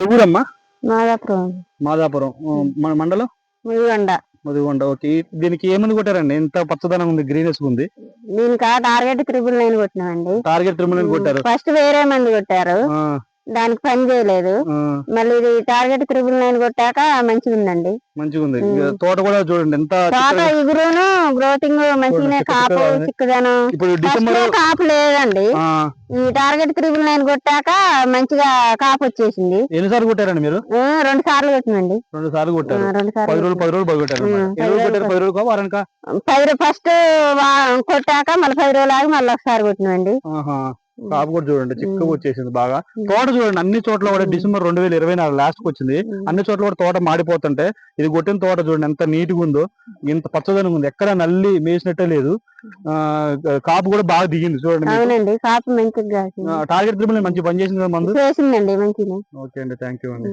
ఊరమ్మా మాదాపురం. మాదాపురం. మన మండలం? ముదిగొండ. మధుగొండ ఓకే. దీనికి ఏమంది కొట్టారండి? ఎంత పచ్చదనం ఉంది గ్రీనెస్ ఉంది. దీనికి టార్గెట్ త్రిబుల్ నైన్ కొట్టినామండి. టార్గెట్ ట్రిమిల్ కొట్టారు. ఫస్ట్ వేరే మంది కొట్టారు. దానికి పని చేయలేదు. మళ్ళీ ఇది టార్గెట్ త్రిబుల్ నైన్ కొట్టాక మంచిగా ఉందండి మంచిగా ఉంది తోట కూడా చూడండి ఎంత తోట ఇగురును గ్రోతింగ్ మంచిగానే చిక్క కాపు. చిక్కదనం ఇప్పుడు కాపు లేదండి. ఈ టార్గెట్ త్రిబుల్ నైన్ కొట్టాక మంచిగా కాపు వచ్చేసింది. ఎన్నిసార్లు కొట్టారండి మీరు? రెండు సార్లు కొట్టినండి. రెండు సార్లు కొట్టారు. పది రోజులు రోజులు కొట్టారు? రోజులు వారానిక ఫస్ట్ కొట్టాక మళ్ళీ పది రోజులు ఆగి మళ్ళీ ఒకసారి కొట్టినండి. కాపు కూడా చూడండి చిక్కగా. వచ్చేసింది బాగా. తోట చూడండి అన్ని చోట్ల కూడా. డిసెంబర్ రెండు వేల ఇరవై నాలుగు లాస్ట్కి వచ్చింది. అన్ని చోట్ల కూడా తోట మాడిపోతుంటే ఇది కొట్టిన తోట చూడండి ఎంత నీట్గా ఉందో ఇంత పచ్చదనం ఉంది ఎక్కడ నల్లి మేసినట్టే లేదు ఆ కాపు కూడా బాగా దిగింది చూడండి. అవునండి కాపు మంచిగా టార్గెట్ మంచి పని చేసింది కదా మందు చేసిందండి మంచిగా ఓకే అండి థ్యాంక్ యూ అండి.